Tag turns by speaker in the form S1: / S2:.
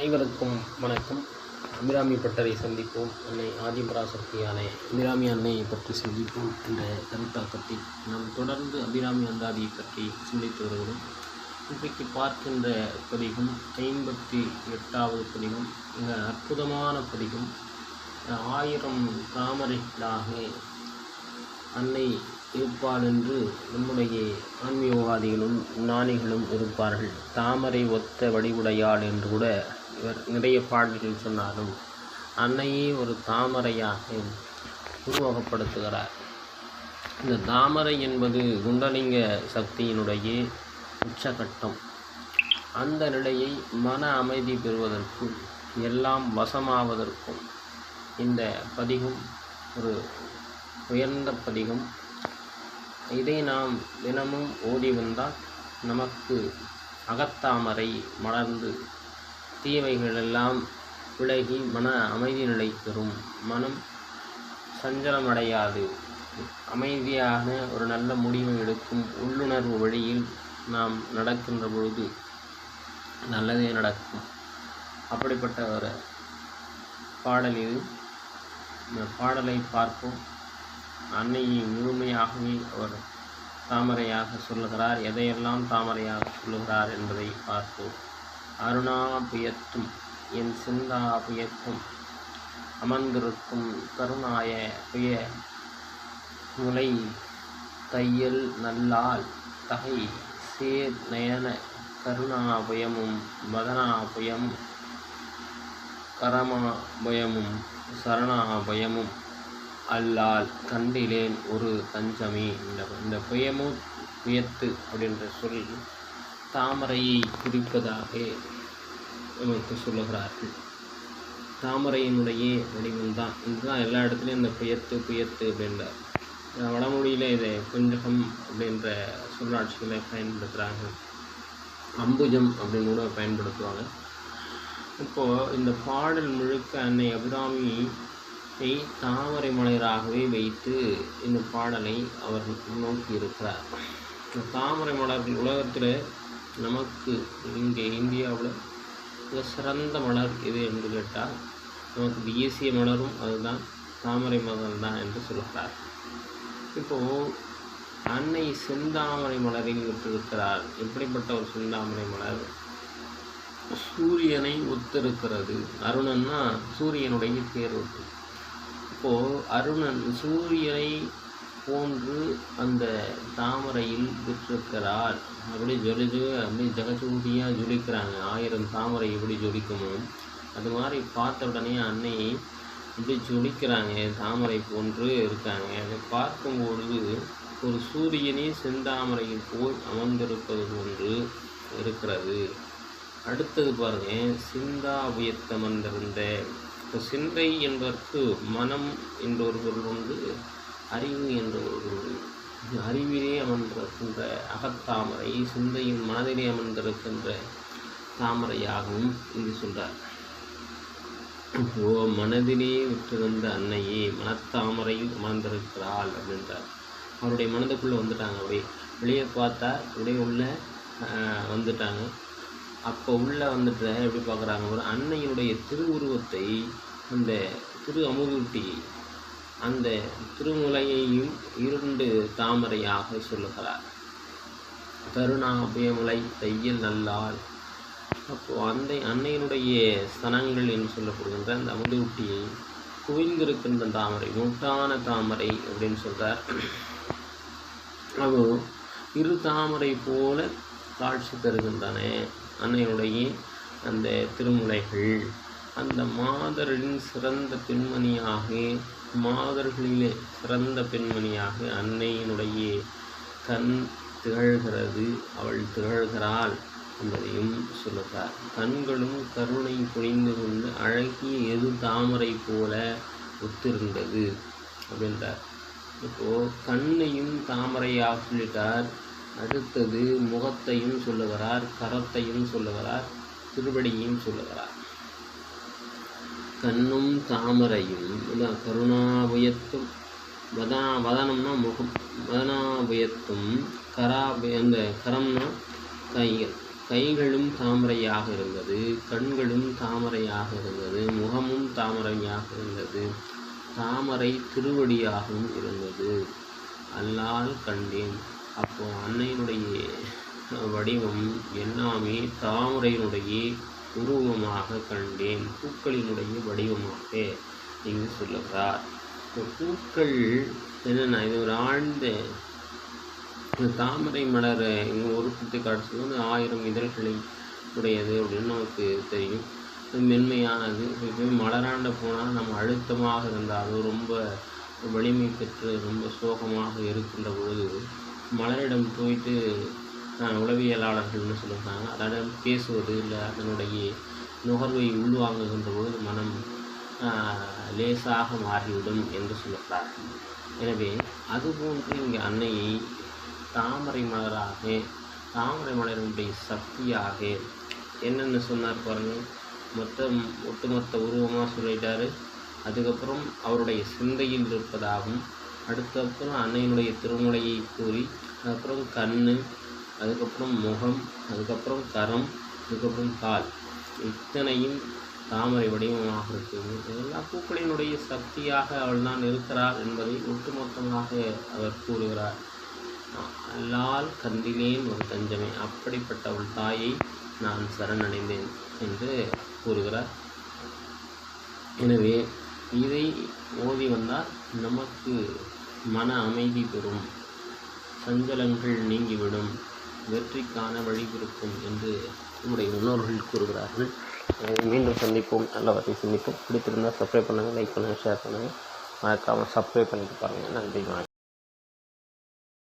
S1: அனைவருக்கும் வணக்கம். அபிராமி பட்டரை சந்திப்போம். அன்னை ஆதிபராசக்தியான அபிராமி அன்னையை பற்றி சிந்திப்போம் என்ற கருத்தாக்கத்தை நாம் தொடர்ந்து அபிராமி அந்தாதியை பற்றி சிந்தித்து வருகிறோம். இன்றைக்கு பார்க்கின்ற பதிகம் ஐம்பத்தி எட்டாவது பதிகம் மிக அற்புதமான பதிகம் ஆயிரம் தாமரைகளாக அன்னை இருப்பாள் என்று நம்முடைய ஆன்மீகவாதிகளும் ஞானிகளும் இருப்பார்கள். தாமரை ஒத்த வடிவுடையாள் என்று கூட இவர் நிறைய பாடல்கள் சொன்னாலும் அன்னையே ஒரு தாமரையாக உருவகப்படுத்துகிறார். இந்த தாமரை என்பது குண்டலிங்க சக்தியினுடைய உச்சகட்டம். அந்த நிலையை மன அமைதி பெறுவதற்கும் எல்லாம் வசமாவதற்கும் இந்த பதிகம் ஒரு உயர்ந்த பதிகம். இதை நாம் தினமும் ஓடி வந்தால் நமக்கு அகத்தாமரை மலர்ந்து தீமைகளெல்லாம் விலகி மன அமைதி நிலை மனம் சஞ்சலமடையாது. அமைதியாக ஒரு நல்ல முடிவை எடுக்கும் உள்ளுணர்வு வழியில் நாம் நடக்கின்ற பொழுது நல்லதே நடக்கும். அப்படிப்பட்ட ஒரு பாடல் இது. இந்த பாடலை பார்ப்போம். அன்னையை முழுமையாகவே அவர் தாமரையாக சொல்லுகிறார். எதையெல்லாம் தாமரையாக சொல்லுகிறார் என்பதை பார்ப்போம். அருணாபுயத்தும் என் சிந்தா புயத்தும் அமர்ந்திருக்கும் கருணாய புய முலை தையல் நல்லால் தகை சேர் நயன கருணாபயமும் மதனாபயமும் கரமாபயமும் சரணாபயமும் அல்லால் கண்டிலேன் ஒரு தஞ்சமே. இந்த இந்த புயமும் புயத்து அப்படின்ற சொல் தாமரையை குறிப்பதாக நமக்கு சொல்லுகிறார்கள். தாமரையினுடைய வடிவம்தான் இதுதான் எல்லா இடத்துலையும் இந்த புயத்து புயத்து அப்படின்றார் வடமொழியில் இதை குஞ்சகம் அப்படின்ற சொல்லாட்சிகளை பயன்படுத்துகிறாங்க அம்புஜம் அப்படின்னு கூட பயன்படுத்துவாங்க. இப்போது இந்த பாடல் முழுக்க அன்னை அபிராமி தாமரை மலராகவே வைத்து இந்த பாடலை அவர் நோக்கி இருக்கிறார். இந்த தாமரை மலர்கள் உலகத்தில் நமக்கு இங்கே இந்தியாவில் மிக சிறந்த மலர் எது என்று கேட்டால் நமக்கு தேசிய மலரும் அதுதான் தாமரை மலர் தான் என்று சொல்கிறார். இப்போது அன்னை செந்தாமரை மலரில் விட்டிருக்கிறார் எப்படிப்பட்ட ஒரு செந்தாமரை மலர்? சூரியனை ஒத்திருக்கிறது. அருணன்னா சூரியனுடைய தேர்வு இப்போது அருணன் சூரியனை போன்று அந்த தாமரையில் விட்டிருக்கிறார் அப்படி ஜொலிஜு அப்படி ஜெகஜோதியாக ஜொலிக்கிறாங்க. ஆயிரம் தாமரை எப்படி ஜொலிக்குமோ அது மாதிரி பார்த்த உடனே அன்னை இப்படி ஜொலிக்கிறாங்க. தாமரை போன்று இருக்காங்க. அதை பார்க்கும்பொழுது ஒரு சூரியனே செந்தாமரையில் போய் அமர்ந்திருப்பது போன்று இருக்கிறது. அடுத்தது பாருங்க சிந்தா உயர்த்தமர்ந்திருந்த. இப்போ சிந்தை என்பதற்கு மனம் என்ற ஒரு பொருள் உண்டு. அறிவு என்ற ஒரு அறிவிலே அமர்ந்திருக்கின்ற அகத்தாமரை சிந்தையின் மனதிலே அமர்ந்திருக்கின்ற தாமரையாகவும் இங்கு சொல்றார். ஓ மனதிலே விட்டிருந்த அன்னையே மனத்தாமரையில் அமர்ந்திருக்கிறாள் அப்படின்றார். அவருடைய மனதுக்குள்ளே வந்துட்டாங்க. அப்படியே வெளியே பார்த்தா அப்படியே உள்ள வந்துட்டாங்க. அப்போ உள்ளே வந்துட்டு எப்படி பார்க்குறாங்க ஒரு அன்னையினுடைய திருவுருவத்தை அந்த திரு அமுதூட்டி அந்த திருமுலையையும் இரண்டு தாமரையாக சொல்லுகிறார். கருணாபயமுலை தையல் நல்லால். அப்போது அந்த அன்னையினுடைய ஸ்தனங்கள் என்று சொல்லப்படுகின்ற அந்த அமுதூட்டியை குவிந்திருக்கின்ற தாமரை முட்டான தாமரை அப்படின்னு சொல்கிறார் அப்போ இரு தாமரை போல காட்சி தருகின்றன அன்னையுடைய அந்த திருமுலைகள். அந்த மாதரின் சிறந்த பெண்மணியாக மாதர்களிலே சிறந்த பெண்மணியாக அன்னையினுடைய கண் திகழ்கிறது அவள் திகழ்கிறாள் என்பதையும் சொல்லுகிறார். கண்களும் கருணை பொழிந்து கொண்டு அழகிய எது தாமரை போல ஒத்திருந்தது அப்படின்றார். இப்போது கண்ணையும் தாமரையாக சொல்லிட்டார் அடுத்தது முகத்தையும் சொல்லுகிறார் கரத்தையும் சொல்லுகிறார் திருவடியையும் சொல்லுகிறார். கண்ணும் தாமரையும் கருணாபயத்தும் வதா வதனம்னா முகம் வதனாபயத்தும் கராபய அந்த கரம்னா கைகள் கைகளும் தாமரையாக இருந்தது கண்களும் தாமரையாக இருந்தது முகமும் தாமரையாக இருந்தது தாமரை திருவடியாகவும் இருந்தது. அல்லால் கண்டேன். அப்போ அன்னையினுடைய வடிவம் எல்லாமே தாமரையினுடைய உருவமாக கண்டேன். பூக்களினுடைய வடிவமாக இங்கு சொல்லுகிறார். இந்த பூக்கள் என்னென்ன இது ஒரு ஆழ்ந்த தாமரை மலர் இங்கே ஒரு குத்தி வந்து ஆயிரம் இதழ்களை உடையது அப்படின்னு நமக்கு தெரியும். இது மென்மையானது. இப்போ மலராண்ட போனால் நம்ம அழுத்தமாக இருந்தாலும் ரொம்ப வலிமை பெற்று ரொம்ப சோகமாக இருக்கின்ற பொழுது மலரிடம் போயிட்டு உளவியலாளர்கள்னு சொல்லுறாங்க அதாவது பேசுவது இல்லை அதனுடைய நுகர்வை உள்வாங்குகின்ற போது மனம் லேசாக மாறிவிடும் என்று சொல்லுகிறார்கள். எனவே அதுபோன்று இங்கே அன்னையை தாமரை மலராக தாமரை மலரினுடைய சக்தியாக என்னென்ன சொன்னார் பாருங்கள் மொத்தம் ஒட்டுமொத்த உருவமாக சொல்லிட்டாரு. அதுக்கப்புறம் அவருடைய சிந்தையில் இருப்பதாகவும் அடுத்தப்புறம் அன்னையினுடைய திருமுலையை கூறி அதுக்கப்புறம் கண் அதுக்கப்புறம் முகம் அதுக்கப்புறம் கரம் அதுக்கப்புறம் கால். இத்தனையும் தாமரை வடிவமாக இருக்குது இதெல்லாம் பூக்களினுடைய சக்தியாக அவள் தான் இருக்கிறாள் என்பதை ஒட்டுமொத்தமாக அவர் கூறுகிறார். அல்லால் கந்திலேன் ஒரு தஞ்சமே. அப்படிப்பட்ட அவள் தாயை நான் சரணடைந்தேன் என்று கூறுகிறார். எனவே இதை ஓதி வந்தால் நமக்கு மன அமைதி பெறும். சஞ்சலங்கள் நீங்கிவிடும். வெற்றிக்கான வழிபிறக்கும் என்று நம்முடைய முன்னோர்கள் கூறுகிறார்கள். எனவே மீண்டும் சந்திப்போம். நல்ல நல்லவற்றை சந்திப்போம். பிடித்திருந்தால் சப்ஸ்கிரைப் பண்ணுங்கள் லைக் பண்ணுங்கள் ஷேர் பண்ணுங்கள் மறக்காமல் சப்ஸ்கிரைப் பண்ணிட்டு பாருங்கள் நன்றி வணக்கம்.